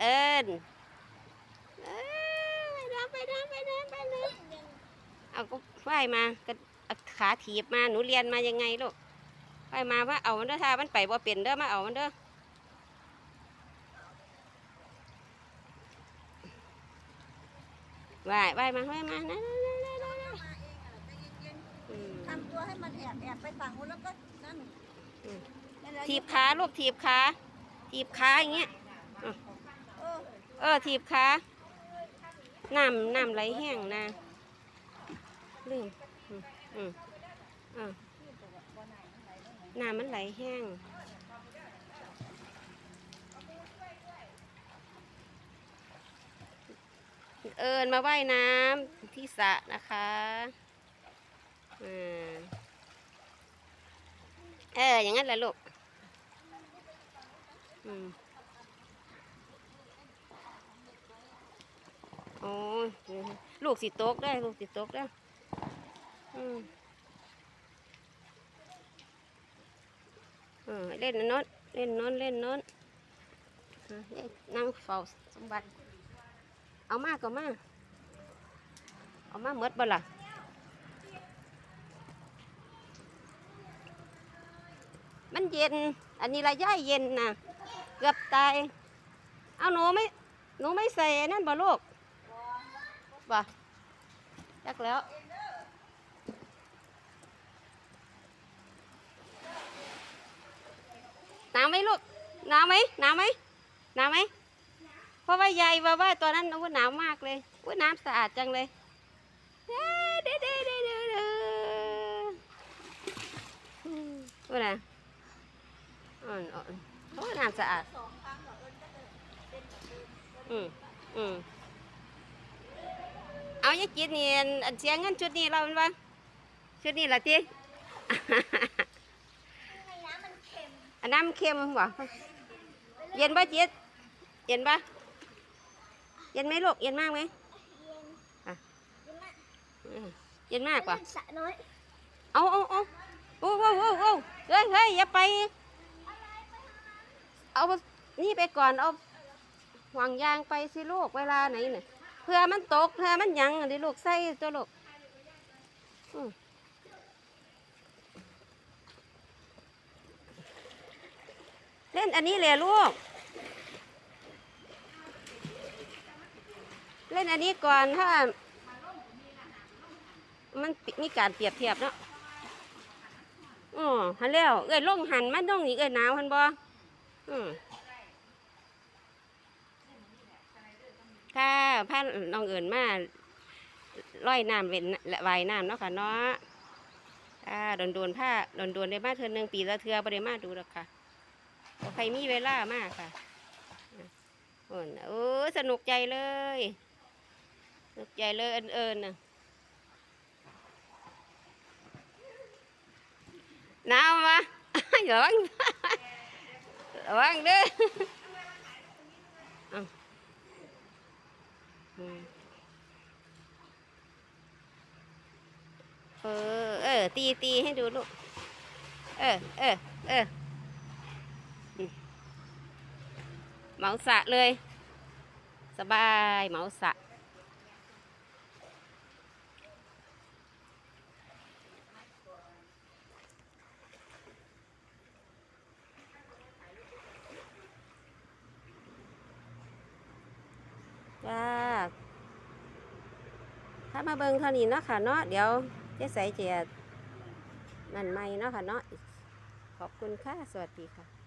เอิญเอ้ยไปน้ำไปน้ำไปน้ำไปน้ำเอาก็ว่ายมาก็เอาขาถีบมาหนูเรียนมายังไงลูกว่ายมาว่าเอามันเด้อถ้ามันไปบ่เป็นเด้อมาเอามันเด้อว่ายว่ายมาว่ายมานะนะนะนะนะนะมาเองอะใจเย็นอืมๆทำตัวให้มันแอบแอบไปฝั่งนู้นแล้วก็นั่นอืมนั่นแหละถีบขาลูกถีบขาถีบขาอย่างเงี้ยเออเออถีบขาน้ำน้ำไหลแห้งนะลืมอืมอ่าน้ำมันไหลแห้งเอิญมาว่ายน้ำที่สระนะคะอเอออย่างนั้นแหละลูกอืม โอ้ยลูกสิตกได้ ลูกสิตกได้อืมเล่นโน้นเล่นโน้นเล่นโน้นอะเล่นนั่งเฝ้าสมบัติ เอามากก็มาเอามาเมดบ่ล่ะมันเย็น อันนี้ระยะเย็นนะเกือบตาย เอาหนูไม่ หนูไม่ใส่นั่นบ่ลูก บ่จักแล้วนาวไหมลูกนาวไหมนาวไหมนาวไหมเพราะว่ายายว่าว่าตอนนั้นโอ้หนาวมากเลยอุ้ยน้ำสะอาดจังเลยเด้เด้เด้เด้เด้ว่าไงอ่อนอ่อนโอ้น้ำสะอาดอืมอืม เอาอย่ากินนี่อันอันเสียเงินชุดนี้เราเป็นว่าชุดนี้ละทีในน้ำมันเค็มอันน้ำเค็มบ่เย็นป่ะเจี๊ยดเย็นป่ะเย็นไหมลูกเย็นมากไหมเย็นอะเย็นมากอืมเย็นมากกว่าสระน้อยเอาเอาเอาโอ้โอ้โอ้โอ้เฮ้ยเฮ้ยอย่าไป เอานี่ไปก่อนเอาห่วางยางไปสิลูกเวลาไหนเนี่ยเพื่อมันตกเพื่อมันหยังดิลูกใส่ตัวลูกเล่นอันนี้เลยลูก เล่นอันนี้ก่อนถ้า มันมีการเปรียบเทียบเนาะอ๋อหันแล้ว เอ้ยลงหันมันต้องนี่เอ้ยหนาวหันบ่อืม ค่ะพาน้องเอิญมาร้อยน้ำเล่นและว่ายน้ำเนาะค่ะเนาะค่ะโดนโดนผ้าโดนโดนได้มาเทือหนึงปีละเทือบ่ได้มาดูหรอกค่ะใครมีเวลามากค่ะโอ้โอ้สนุกใจเลยสนุกใจเลยเอิญเอิญน่ะหนาวมาระวังระวังเด้อ เออเออ เออ ตีตีให้ดูลูก เออ เออ เออเหมาสะเลย สบายเหมาสะจ้าถ้ามาเบิ่งเท่านี้เนาะค่ะเนาะเดี๋ยวเจ๊ใส่เจียนั่นไม่เนาะค่ะเนาะขอบคุณค่ะ สวัสดีค่ะ